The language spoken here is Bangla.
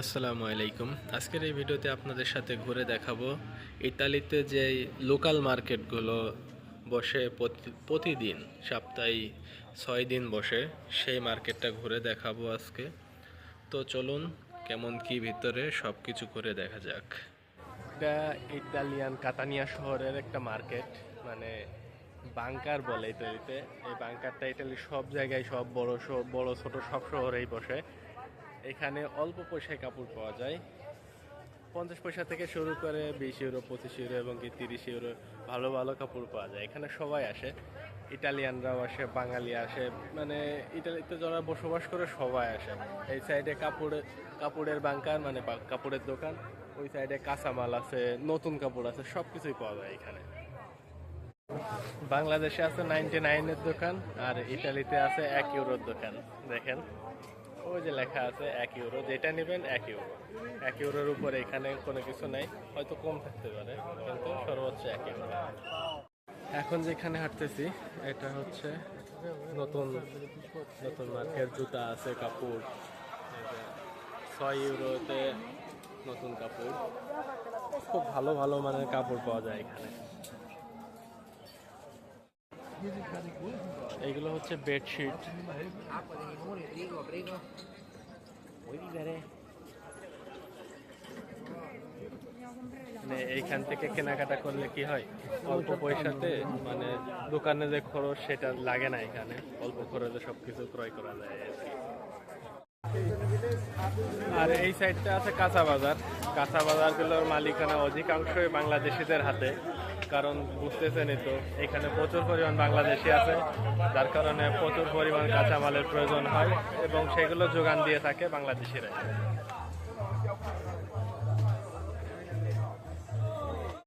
আসসালামু আলাইকুম। আজকের এই ভিডিওতে আপনাদের সাথে ঘুরে দেখাবো ইতালিতে যে লোকাল মার্কেটগুলো বসে প্রতিদিন, সপ্তাহে ছয় দিন বসে, সেই মার্কেটটা ঘুরে দেখাবো আজকে। তো চলুন, কেমন কি ভিতরে সব কিছু করে দেখা যাক। এটা ইতালিয়ান কাতানিয়া শহরের একটা মার্কেট মানে বাংকার বলে ইতালিতে। এই বাংকারটা ইতালির সব জায়গায় সব বড় বড় ছোট সব শহরেই বসে। এখানে অল্প পয়সায় কাপড় পাওয়া যায়। পঞ্চাশ পয়সা থেকে শুরু করে বিশ ইউরো পঁচিশ ইউরো এবং কি তিরিশ ইউরো ভালো ভালো কাপড় পাওয়া যায়। এখানে সবাই আসে। ইটালিয়ানরাও আসে, বাঙালি আসে। মানে ইটালিতে যারা বসবাস করে সবাই আসে। এই সাইডে কাপড়ের কাপড়ের বাংকার মানে কাপড়ের দোকান। ওই সাইডে কাঁচামাল আছে, নতুন কাপড় আছে সব কিছুই পাওয়া যায় এখানে। বাংলাদেশে আছে নাইনটি নাইনের দোকান আর ইটালিতে আছে এক ইউরোর দোকান। দেখেন। ওই যে লেখা আছে এক ইউরো, যেটা নেবেন এক ইউরো। এক ইউরোর উপরে এখানে কোনো কিছু নাই, হয়তো কম থাকতে পারে, কিন্তু সর্বোচ্চ এক ইউরো। এখন যেখানে হাঁটতেছি, এটা হচ্ছে নতুন নতুন মার্কেট জুতা আছে, কাপড়। ছয় ইউরোতে নতুন কাপড়। খুব ভালো ভালো মানের কাপড় পাওয়া যায় এখানে। এইগুলো হচ্ছে বেডশিট। মানে এইখান থেকে কেনাকাটা করলে কি হয়? অল্প পয়সাতে মানে দোকানে যে খরচ সেটা লাগে না এখানে। অল্প খরচে সবকিছু ক্রয় করা যায় আর কি। আর এই সাইডটা আছে কাঁচা বাজার। কাঁচা বাজারগুলোর মালিকানা অধিকাংশই বাংলাদেশিদের হাতে, কারণ বুঝতেছেনই তো, এখানে প্রচুর পরিমাণ বাংলাদেশি আছে, যার কারণে প্রচুর পরিমাণ কাঁচামালের প্রয়োজন হয় এবং সেগুলো যোগান দিয়ে থাকে বাংলাদেশিরাই।